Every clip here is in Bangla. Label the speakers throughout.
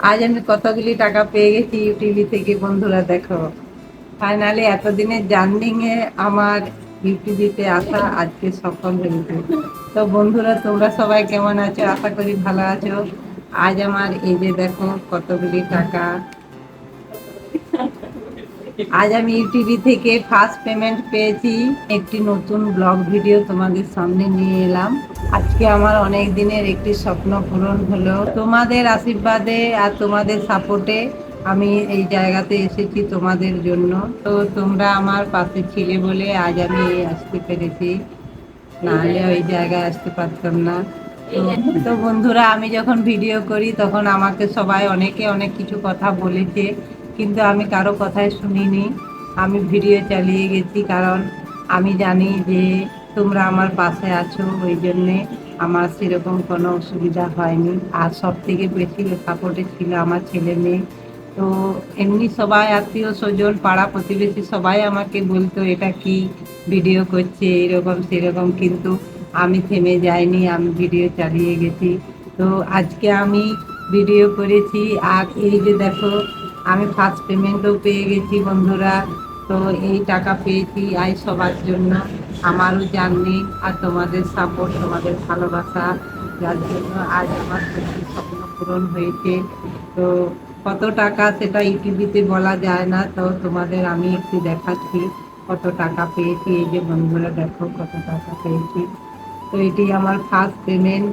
Speaker 1: আজ আমি কতগুলি টাকা পেয়ে গেছি ইউটিভি থেকে, বন্ধুরা দেখো। ফাইনালি এতদিনের জার্নিং এ আমার ইউটিউবিতে আসা আজকে সফল হয়েছে। তো বন্ধুরা, তোমরা সবাই কেমন আছো? আশা করি ভালো আছো। আজ আমার এই যে দেখো, কতগুলি টাকা আজ আমি ইউটিউব থেকে ফার্স্ট পেমেন্ট পেয়েছি। একটি নতুন ব্লগ ভিডিও তোমাদের সামনে নিয়ে এলাম। আজকে আমার অনেক দিনের একটি স্বপ্ন পূরণ হলো। তোমাদের আশীর্বাদে আর তোমাদের সাপোর্টে আমি এই জায়গাতে এসেছি তোমাদের জন্য। তো তোমরা আমার পাশে ছিলে বলে আজ আমি আসতে পেরেছি। নাহলে ওই জায়গায় আসতে পারতাম না। তো বন্ধুরা, আমি যখন ভিডিও করি, তখন আমাকে সবাই অনেকে অনেক কিছু কথা বলেছে। কিন্তু আমি কারও কথাই শুনিনি। আমি ভিডিও চালিয়ে গেছি কারণ আমি জানি যে তোমরা আমার পাশে আছো, ওই জন্যে আমার সেরকম কোনো অসুবিধা হয়নি। আর সব থেকে বেশি সাপোর্টে ছিল আমার ছেলে মেয়ে। তো এমনি সবাই আত্মীয় স্বজন, পাড়া প্রতিবেশী সবাই আমাকে বলতো, এটা কি ভিডিও করছে? এরকম সেরকম। কিন্তু আমি থেমে যাইনি, আমি ভিডিও চালিয়ে গেছি। তো আজকে আমি ভিডিও করেছি। আর এই যে দেখো আমি ফার্স্ট পেমেন্টও পেয়ে গেছি বন্ধুরা। তো এই টাকা পেয়েছি আই সবার জন্য। আমারও জার্নি আর তোমাদের সাপোর্ট তোমাদের ভালোবাসা, যার জন্য আজ আমার সত্যি স্বপ্ন পূরণ হয়েছে। তো কত টাকা সেটা ইউটিউবিতে বলা যায় না, তো তোমাদের আমি একটু দেখাচ্ছি কত টাকা পেয়েছি। এই যে বন্ধুরা দেখো কত টাকা পেয়েছি। তো এটি আমার ফার্স্ট পেমেন্ট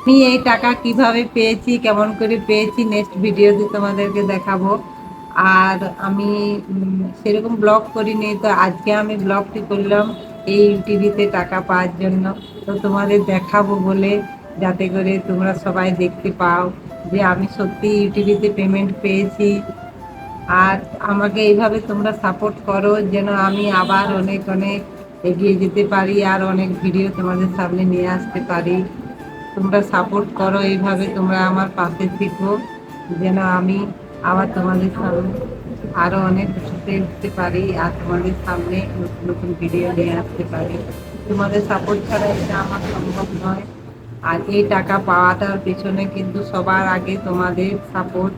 Speaker 1: আমি এই টাকা কীভাবে পেয়েছি, কেমন করে পেয়েছি নেক্সট ভিডিওতে তোমাদেরকে দেখাবো। আর আমি সেরকম ব্লগ করিনি, তো আজকে আমি ব্লগটি করলাম এই টিভিতে টাকা পাওয়ার জন্য। তো তোমাদের দেখাবো বলে, যাতে করে তোমরা সবাই দেখতে পাও যে আমি সত্যি ইউটিভিতে পেমেন্ট পেয়েছি। আর আমাকে এইভাবে তোমরা সাপোর্ট করো, যেন আমি আবার অনেক অনেক এগিয়ে যেতে পারি, আর অনেক ভিডিও তোমাদের সামনে নিয়ে আসতে পারি। তোমরা সাপোর্ট করো, এইভাবে তোমরা আমার পাশে থেকো, যেন আমি আবার তোমাদের সামনে আরও অনেক কিছুতে উঠতে পারি আর তোমাদের সামনে নতুন নতুন ভিডিও নিয়ে আসতে পারি। তোমাদের সাপোর্ট ছাড়া এটা আমার সম্ভব নয়। আর এই টাকা পাওয়াটার পেছনে কিন্তু সবার আগে তোমাদের সাপোর্ট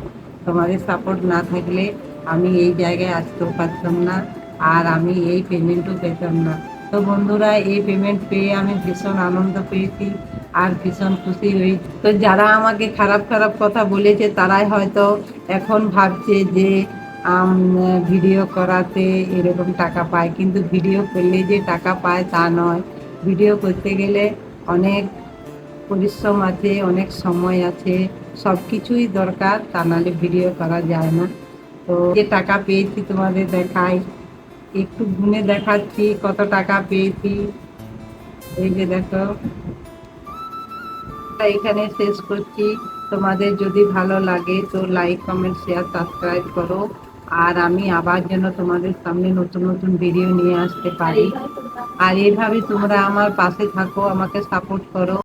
Speaker 1: তোমাদের সাপোর্ট না থাকলে আমি এই জায়গায় আসতেও পারতাম না, আর আমি এই পেমেন্টও পেতাম না। তো বন্ধুরা, এই পেমেন্ট পেয়ে আমি ভীষণ আনন্দ পেয়েছি আর ভীষণ খুশি হই। তো যারা আমাকে খারাপ খারাপ কথা বলেছে, তারাই হয়তো এখন ভাবছে যে ভিডিও করাতে এরকম টাকা পায়। কিন্তু ভিডিও করলে যে টাকা পায় তা নয়। ভিডিও করতে গেলে অনেক পরিশ্রম আছে, অনেক সময় আছে সব কিছুই দরকার। তা নাহলে ভিডিও করা যায় না। তো যে টাকা পেয়েছি তোমাদের দেখাই একটু গুনে দেখাচ্ছি কত টাকা পেয়েছি। এই যে দেখো। এখানে শেষ করছি। তোমাদের যদি ভালো লাগে তো লাইক কমেন্ট শেয়ার সাবস্ক্রাইব করো। আর আমি আবার যেন তোমাদের সামনে নতুন নতুন ভিডিও নিয়ে আসতে পারি। আর এভাবে তোমরা আমার পাশে থাকো, আমাকে সাপোর্ট করো।